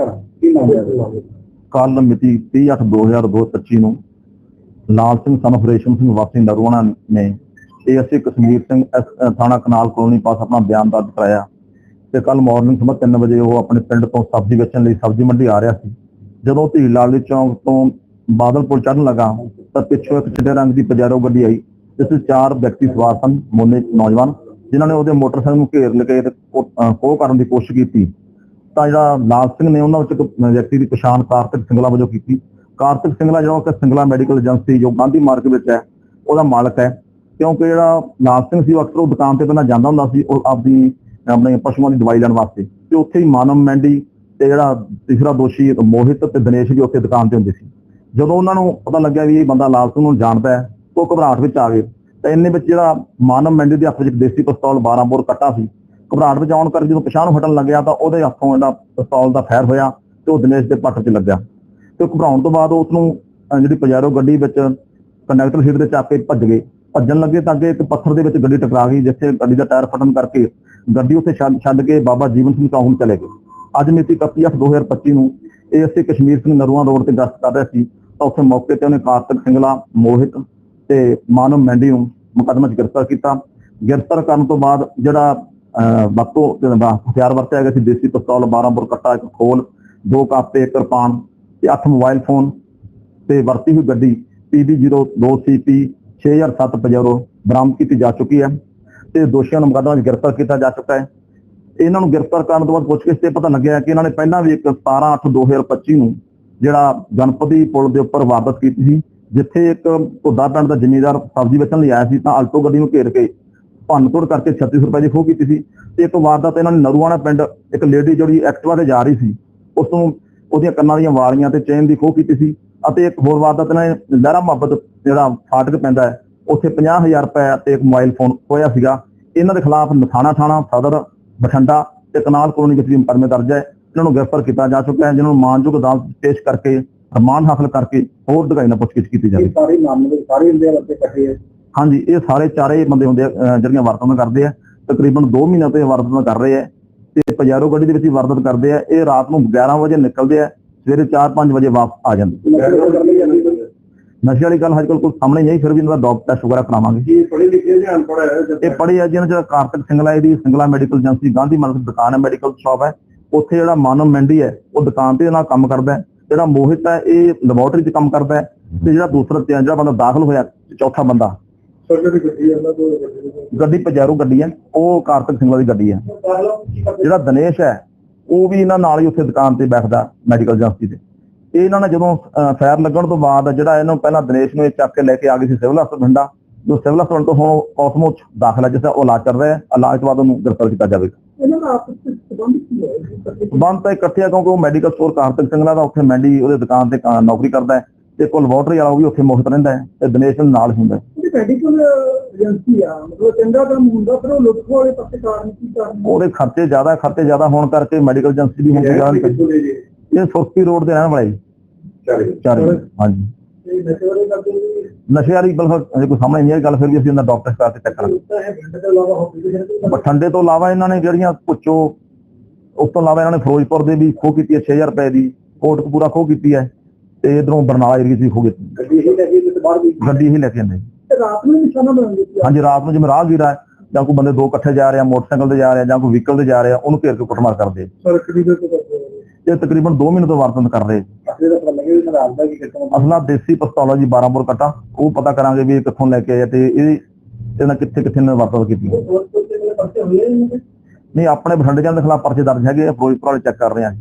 ਨਮਸਕਾਰ ਕੀ ਨਾਮ ਹੈ? ਕੱਲ ਮਿਤੀ 30/8/2025 ਨੂੰ ਲਾਲ ਸਿੰਘ ਸਨ of ਸਿੰਘ ਵਾਸੀ ਨਰੂਆਣਾ ਨੇ ਏਐਸਏ ਕਸ਼ਮੀਰ ਸਿੰਘ ਥਾਣਾ ਕਨਾਲ ਕਲੋਨੀ ਪਾਸ ਆਪਣਾ ਬਿਆਨ ਦਰਜ ਕਰਾਇਆ ਤੇ ਕੱਲ ਮਾਰਨਿੰਗ ਸਮਾਂ 3 ਵਜੇ ਉਹ ਆਪਣੇ ਪਿੰਡ ਤੋਂ ਸਬਜ਼ੀ ਵੇਚਣ ਲਈ ਸਬਜ਼ੀ ਮੰਡੀ ਆ ਰਿਹਾ ਸੀ। ਜਦੋਂ ਧੀਰ ਲਾਲੀ ਚੌਂਕ ਤੋਂ ਬਾਦਲਪੁਰ ਚੜਨ ਲੱਗਾ ਤਾਂ ਪਿੱਛੋਂ ਇੱਕ ਚਿੱਟੇ ਰੰਗ ਦੀ ਪਜੈਰੋ ਗੱਡੀ ਆਈ। ਜਿਸ ਵਿੱਚ ਚਾਰ ਵਿਅਕਤੀ ਸਵਾਰ ਸਨ ਮੋਨੇ ਨੌਜਵਾਨ ਜਿਨ੍ਹਾਂ ਨੇ ਉਹਦੇ ਮੋਟਰਸਾਈਕਲ ਨੂੰ ਘੇਰ ਲਗੇ ਤੇ ਉਹ, ਕਰਨ ਦੀ ਕੋਸ਼ਿਸ਼ ਕੀਤੀ। ਤਾਂ ਜਿਹੜਾ ਲਾਲ ਸਿੰਘ ਨੇ ਉਹਨਾਂ ਵਿੱਚ ਇੱਕ ਵਿਅਕਤੀ ਦੀ ਪਛਾਣ ਕਾਰਤਿਕ ਸਿੰਗਲਾ ਵਜੋਂ ਕੀਤੀ। ਕਾਰਤਿਕ ਸਿੰਗਲਾ ਜਿਹੜਾ ਕਿ ਸਿੰਗਲਾ ਮੈਡੀਕਲ ਏਜੰਸੀ, ਜੋ ਗਾਂਧੀ ਮਾਰਗ ਵਿੱਚ ਹੈ, ਉਹਦਾ ਮਾਲਕ ਹੈ। ਕਿਉਂਕਿ ਜਿਹੜਾ ਲਾਲ ਸਿੰਘ ਸੀ, ਉਹ ਅਕਸਰ ਉਹ ਦੁਕਾਨ ਤੇ ਪਹਿਲਾਂ ਜਾਂਦਾ ਹੁੰਦਾ ਸੀ, ਉਹ ਆਪਦੀ ਆਪਣੇ ਪਸ਼ੂਆਂ ਦੀ ਦਵਾਈ ਲੈਣ ਵਾਸਤੇ। ਤੇ ਉੱਥੇ ਹੀ ਮਾਨਵ ਮੈਂਡੀ ਤੇ ਜਿਹੜਾ ਤੀਸਰਾ ਦੋਸ਼ੀ ਮੋਹਿਤ ਤੇ ਦਿਨੇਸ਼ ਵੀ ਉੱਥੇ ਦੁਕਾਨ ਤੇ ਹੁੰਦੇ ਸੀ। ਜਦੋਂ ਉਹਨਾਂ ਨੂੰ ਪਤਾ ਲੱਗਿਆ ਵੀ ਇਹ ਬੰਦਾ ਲਾਲ ਸਿੰਘ ਨੂੰ ਜਾਣਦਾ ਹੈ, ਉਹ ਘਬਰਾਹਟ ਵਿੱਚ ਆ ਗਏ। ਤਾਂ ਇੰਨੇ ਵਿੱਚ ਜਿਹੜਾ ਮਾਨਵ ਮੈਂਡੀ ਦੇ ਹੱਥ ਵਿੱਚ ਦੇਸੀ ਪਿਸਤੌਲ 12 ਬੋਰ ਕੱਟਾ ਸੀ ਘਬਰਾਹਟ ਵਿੱਚ ਆਉਣ ਕਰਕੇ ਜਦੋਂ ਪਛਾਣ ਹਟਣ ਲੱਗਿਆ ਤਾਂ ਉਹਦੇ ਹੱਥੋਂ ਜਿਹੜਾ ਪਿਸਤੌਲ ਦਾ ਫਾਇਰ ਹੋਇਆ ਤੇ ਉਹ ਦਿਨੇਸ਼ ਦੇ ਪੱਟ 'ਚ ਲੱਗਿਆ। ਤੇ ਘਬਰਾਉਣ ਤੋਂ ਬਾਅਦ ਉਸ ਨੂੰ ਜਿਹੜੀ ਪਜੈਰੋ ਗੱਡੀ ਵਿੱਚ ਕੰਡਕਟਰ ਸੀਟ ਦੇ ਚੱਕ ਭੱਜ ਗਏ। ਭੱਜਣ ਲੱਗੇ ਤਾਂ ਅੱਗੇ ਇੱਕ ਪੱਥਰ ਦੇ ਵਿੱਚ ਗੱਡੀ ਟਕਰਾ ਗਈ, ਜਿੱਥੇ ਗੱਡੀ ਦਾ ਟਾਇਰ ਫਟਣ ਕਰਕੇ ਗੱਡੀ ਉੱਥੇ ਛੱਡ ਕੇ ਬਾਬਾ ਜੀਵਨ ਸਿੰਘ ਚੌਂਕ ਚਲੇ ਗਏ। ਅੱਜ ਮਿਤੀ 31/2025 ਨੂੰ ਏਐਸਏ ਕਸ਼ਮੀਰ ਸਿੰਘ ਨਰੂਆ ਰੋਡ ਤੇ ਗਸ਼ਤ ਕਰ ਰਿਹਾ ਸੀ, ਤਾਂ ਉੱਥੇ ਮੌਕੇ ਤੇ ਉਹਨੇ ਕਾਰਤਿਕ ਸਿੰਗਲਾ, ਮੋਹਿਤ ਤੇ ਮਾਨਵ ਮੈਂਡੀ ਨੂੰ ਮੁਕੱਦਮਾ 'ਚ ਗ੍ਰਿਫਤਾਰ ਕੀਤਾ। ਗ੍ਰਿਫਤਾਰ ਕਰਨ ਤੋਂ ਬਾਅਦ ਜਿਹੜਾ ਵਰਤੋਂ ਹਥਿਆਰ ਵਰਤਿਆ ਗਿਆ ਸੀ, ਦੇਸੀ ਪਿਸਤੌਲ 12 ਬੋਰ ਕੱਟਾ, ਇੱਕ ਖੋਲ, ਦੋ ਕਾਪੇ ਕਿਰਪਾਨ ਤੇ ਅੱਠ ਮੋਬਾਈਲ ਫੋਨ ਤੇ ਵਰਤੀ ਹੋਈ ਗੱਡੀ PB02CP 6007 ਪਜੈਰੋ ਬਰਾਮਦ ਕੀਤੀ ਜਾ ਚੁੱਕੀ ਹੈ ਤੇ ਦੋਸ਼ੀਆਂ ਨੂੰ ਮੁਕੱਦਮਾ 'ਚ ਗ੍ਰਿਫਤਾਰ ਕੀਤਾ ਜਾ ਚੁੱਕਾ ਹੈ। ਇਹਨਾਂ ਨੂੰ ਗ੍ਰਿਫਤਾਰ ਕਰਨ ਤੋਂ ਬਾਅਦ ਪੁੱਛਗਿੱਛ ਤੇ ਪਤਾ ਲੱਗਿਆ ਕਿ ਇਹਨਾਂ ਨੇ ਪਹਿਲਾਂ ਵੀ ਇੱਕ 17/8/2025 ਨੂੰ ਜਿਹੜਾ ਗਣਪਤੀ ਪੁਲ ਦੇ ਉੱਪਰ ਵਾਪਸ ਕੀਤੀ ਸੀ, ਜਿੱਥੇ ਇੱਕ ਘੁੱਦਾ ਪਿੰਡ ਦਾ ਜ਼ਿਮੀਂਦਾਰ ਸਬਜ਼ੀ ਵੇਚਣ ਲਈ ਆਇਆ ਸੀ, ਤਾਂ ਆਲਟੋ ਗੱਡੀ ਨੂੰ ਘੇਰ ਕੇ ਭੰਨਤੋੜ ਕਰਕੇ 36 ਰੁਪਏ ਦੀ ਖੋਹ ਕੀਤੀ ਸੀ ਤੇ ਇੱਕ ਵਾਰਦਾਤ ਇਹਨਾਂ ਨੇ ਨਰੂਆਣਾ ਪਿੰਡ ਇੱਕ ਲੇਡੀ ਜਿਹੜੀ ਐਕਟਿਵਾ ਤੇ ਜਾ ਰਹੀ ਸੀ, ਉਸ ਨੂੰ ਉਹਦੀਆਂ ਕੰਨਾਂ ਦੀਆਂ ਵਾਲੀਆਂ ਤੇ ਚੇਨ ਦੀ ਖੋਹ ਕੀਤੀ ਸੀ ਅਤੇ ਇੱਕ ਹੋਰ ਵਾਰਦਾਤ ਇਹਨਾਂ ਨੇ ਲਹਿਰਾ ਮੁਹੱਬਤ ਜਿਹੜਾ ਫਾਟਕ ਪੈਂਦਾ ਹੈ, ਉੱਥੇ 50000 ਰੁਪਏ ਤੇ ਇੱਕ ਮੋਬਾਈਲ ਫੋਨ ਖੋਇਆ ਸੀਗਾ। ਇਹਨਾਂ ਦੇ ਖਿਲਾਫ ਨਥਾਣਾ ਥਾਣਾ, ਸਦਰ, ਬਠਿੰਡਾ ਤੇ ਕਨਾਲ ਕਲੋਨੀ ਵਿੱਚ ਵੀ ਮੁਕੱਦਮੇ ਦਰਜ ਹੈ। ਇਹਨਾਂ ਨੂੰ ਗ੍ਰਿਫਤਾਰ ਕੀਤਾ ਜਾ ਚੁੱਕਾ ਹੈ ਜਿਨ੍ਹਾਂ ਨੂੰ ਮਾਨਯੋਗ ਅਦਾਲਤ ਪੇਸ਼ ਕਰਕੇ, ਰਿਮਾਂਡ ਹਾਸਲ ਕਰਕੇ ਹੋਰ ਦਗਾਈ ਨਾਲ ਪੁੱਛਗਿੱਛ ਕੀਤੀ ਜਾਵੇ ਇਹ ਸਾਰੇ ਮਾਮਲੇ ਸਾਰੇ ਇੰਡੀਆ ਵਾਸਤੇ ਇਕੱਠੇ ਹੈ। ਹਾਂਜੀ ਇਹ ਸਾਰੇ ਚਾਰੇ ਬੰਦੇ ਹੁੰਦੇ ਆ ਜਿਹੜੀਆਂ ਵਰਤੋਂ ਕਰਦੇ ਆ ਤਕਰੀਬਨ 2 ਮਹੀਨਿਆਂ ਤੋਂ ਇਹ ਵਾਰਦਾਤਾਂ ਕਰ ਰਹੇ ਆ। ਤੇ ਪਜਾਰੋ ਗੱਡੀ ਦੇ ਵਿੱਚ ਹੀ ਵਾਰਦਾਤ ਕਰਦੇ ਆ ਇਹ ਰਾਤ ਨੂੰ 11 ਵਜੇ ਨਿਕਲਦੇ ਆ ਸਵੇਰੇ 4-5 ਵਜੇ ਵਾਪਸ ਆ ਜਾਂਦੇ। ਨਸ਼ਾ ਵਾਲੀ ਗੱਲ ਹਜੇ ਕੋਈ ਸਾਹਮਣੇ ਨਹੀਂ ਫਿਰ ਵੀ ਇਹਨਾਂ ਦਾ ਡੌਪ ਟੈਸਟ ਵਗੈਰਾ ਕਰਾਵਾਂਗੇ। ਜੀ ਪੜ੍ਹੇ ਲਿਖੇ ਜਾਂ ਅਨਪੜ੍ਹ ਹੈ ਇਹ ਪੜ੍ਹੇ ਆ ਜਿਹਨਾਂ ਜਿਹੜਾ ਕਾਰਤਿਕ ਸਿੰਗਲਾ ਦੀ ਸਿੰਗਲਾ ਮੈਡੀਕਲ ਏਜੰਸੀ ਗਾਂਧੀ ਮਾਰਗ ਦੁਕਾਨ ਹੈ ਮੈਡੀਕਲ ਸ਼ਾਪ ਹੈ। ਉੱਥੇ ਜਿਹੜਾ ਮਾਨਵ ਮੰਡੀ ਹੈ ਉਹ ਦੁਕਾਨ ਤੇ ਨਾਲ ਕੰਮ ਕਰਦਾ ਹੈ। ਜਿਹੜਾ ਮੋਹਿਤ ਹੈ ਇਹ ਲੈਬੋਰਟਰੀ 'ਚ ਕੰਮ ਕਰਦਾ ਹੈ। ਤੇ ਜਿਹੜਾ ਦੂਸਰਾ ਤੇ ਜਿਹੜਾ ਬੰਦਾ ਦਾਖਲ ਹੋਇਆ ਚੌਥਾ ਬੰਦਾ। ਗੱਡੀ ਉਹਨਾਂ ਕੋਲ ਗੱਡੀ ਪਜਾਰੋ ਗੱਡੀ ਹੈ ਉਹ ਕਾਰਤਿਕ ਸਿੰਗਲਾ ਦੀ ਗੱਡੀ ਹੈ ਜਿਹੜਾ ਦਿਨੇਸ਼ ਹੈ ਉਹ ਵੀ ਇਹਨਾਂ ਨਾਲ ਹੀ ਉੱਥੇ ਦੁਕਾਨ ਤੇ ਬੈਠਦਾ ਮੈਡੀਕਲ ਏਜੰਸੀ ਤੇ। ਇਹ ਇਹਨਾਂ ਨੇ ਜਦੋਂ ਫਾਇਰ ਲੱਗਣ ਤੋਂ ਬਾਅਦ ਜਿਹੜਾ ਇਹਨੂੰ ਪਹਿਲਾਂ ਦਿਨੇਸ਼ ਨੂੰ ਇਹ ਚੱਕ ਕੇ ਲੈ ਕੇ ਆ ਗਏ ਸੀ ਸਿਵਲ ਹਸਪਤਾਲ ਬਠਿੰਡਾ ਜੋ ਸਿਵਲ ਹਸਪਤਾਲ ਤੋਂ ਹੁਣ ਕਾਸਮੋ ਚ ਦਾਖਲ ਜਿਸ ਦਾ ਉਹ ਇਲਾਜ ਚੱਲ ਰਿਹਾ ਹੈ ਇਲਾਜ ਤੋਂ ਬਾਅਦ ਉਹਨੂੰ ਗ੍ਰਿਫਤਾਰ ਕੀਤਾ ਜਾਵੇਗਾ। ਇਹਨਾਂ ਦਾ ਆਪਸ ਵਿੱਚ ਸੰਬੰਧ ਕੀ ਹੈ? ਬੰਦ ਤਾਂ ਇਕੱਠੇ ਆ ਕਿਉਂਕਿ ਉਹ ਮੈਡੀਕਲ ਸਟੋਰ ਕਾਰਤਿਕ ਸਿੰਘਲਾ ਦਾ ਉੱਥੇ ਮੈਂਡੀ ਉਹਦੇ ਦੁਕਾਨ ਤੇ ਨੌਕਰੀ ਕਰਦਾ ਹੈ ਤੇ ਕੋਲ ਲੈਬੋਰਟਰੀ ਵਾਲਾ ਉਹ ਵੀ ਉੱਥੇ ਮੁਖਤ ਰਹਿੰਦਾ ਹੈ ਤੇ ਦਿਨੇਸ਼ ਨਾਲ ਹੁੰਦਾ ਹੈ। ਇਹ ਮੈਡੀਕਲ ਏਜੰਸੀ ਆ ਮਤਲਬ ਚੰਗਾ ਕੰਮ ਹੁੰਦਾ ਪਰ ਉਹ ਲੁੱਟ ਵਾਲੇ ਪਾਸੇ ਕਾਰਨ ਕੀ ਕਾਰਨ ਉਹਦੇ ਖਰਚੇ ਜ਼ਿਆਦਾ ਖਰਚੇ ਜ਼ਿਆਦਾ ਹੋਣ ਕਰਕੇ ਮੈਡੀਕਲ ਏਜੰਸੀ ਦੀ ਹੁੰਦੀ ਹੈ ਇਹ ਸੁਰਤੀ ਰੋਡ ਤੇ ਰਹਿਣ ਵਾਲਾ ਜੀ। ਚਾਰੇ ਹਾਂਜੀ। ਨਸ਼ੇ ਵਾਲੇ ਬਲਫ ਅਜੇ ਕੋਈ ਸਾਹਮਣੇ ਨਹੀਂ ਆਈ ਗੱਲ ਫਿਰ ਵੀ ਅਸੀਂ ਉਹਨਾਂ ਡਾਕਟਰ ਸਟਾਫ ਤੇ ਚੈੱਕ ਕਰਾਂਗੇ ਬਠੰਡੇ ਤੋਂ ਇਲਾਵਾ ਇਹਨਾਂ ਨੇ ਜਿਹੜੀਆਂ ਪੁੱਛੋ ਉਸ ਤੋਂ ਇਲਾਵਾ ਇਹਨਾਂ ਨੇ ਫਿਰੋਜ਼ਪੁਰ ਦੇ ਵੀ ਖੋਹ ਕੀਤੀ ਹੈ 6000 ਰੁਪਏ ਦੀ ਕੋਟਕਪੂਰਾ ਖੋਹ ਕੀਤੀ ਹੈ ਤੇ ਇਧਰੋਂ ਬਰਨਾਲਾ ਏਰੀਆ ਵੀ ਖੋਹ ਕੀਤੀ। ਗੱਡੀ ਹੀ ਲੈ ਕੇ ਆਉਂਦੇ ਤੇ ਰਾਤ ਨੂੰ ਨਿਸ਼ਾਨਾ ਬਣਾਉਂਦੇ ਸੀ ਹਾਂਜੀ ਰਾਤ ਨੂੰ ਜਿਵੇਂ ਰਾਹਗੀਰ ਹੈ ਜਾਂ ਕੋਈ ਬੰਦੇ ਦੋ ਇਕੱਠੇ ਜਾ ਰਹੇ ਆ ਮੋਟਰਸਾਈਕਲ ਤੇ ਜਾ ਰਹੇ ਆ ਜਾਂ ਕੋਈ ਵਹੀਕਲ ਤੇ ਜਾ ਰਹੇ ਆ ਉਹਨੂੰ ਘੇਰ ਕੇ ਕੁੱਟਮਾਰ ਕਰਦੇ ਸਰਕੜੀ ਦੇ ਤੋਂ ਕਰਦੇ ਇਹ ਤਕਰੀਬਨ 2 ਮਹੀਨੇ ਤੋਂ ਵਰਤਨ ਕਰ ਰਹੇ ਅਸਲੇ ਦਾ ਦਾ ਦੇਸੀ ਪਿਸਤੌਲ ਜੀ 12 ਬੋਰ ਕਟਾ ਉਹ ਪਤਾ ਕਰਾਂਗੇ ਵੀ ਕਿੱਥੋਂ ਲੈ ਕੇ ਆਏ ਤੇ ਇਹ ਇਹਨਾਂ ਕਿੱਥੇ ਕਿੱਥੇ ਨੇ ਵਰਤੋਂ ਕੀਤੀ ਨਹੀਂ ਆਪਣੇ ਬਠਿੰਡੇ ਜਾਂਦੇ ਖਿਲਾਫ ਪਰਚੇ ਦਰਜ ਹੈਗੇ ਫਿਰੋਜ਼ਪੁਰ ਵਾਲੇ ਚੈੱਕ ਕਰ ਰਹੇ ਆ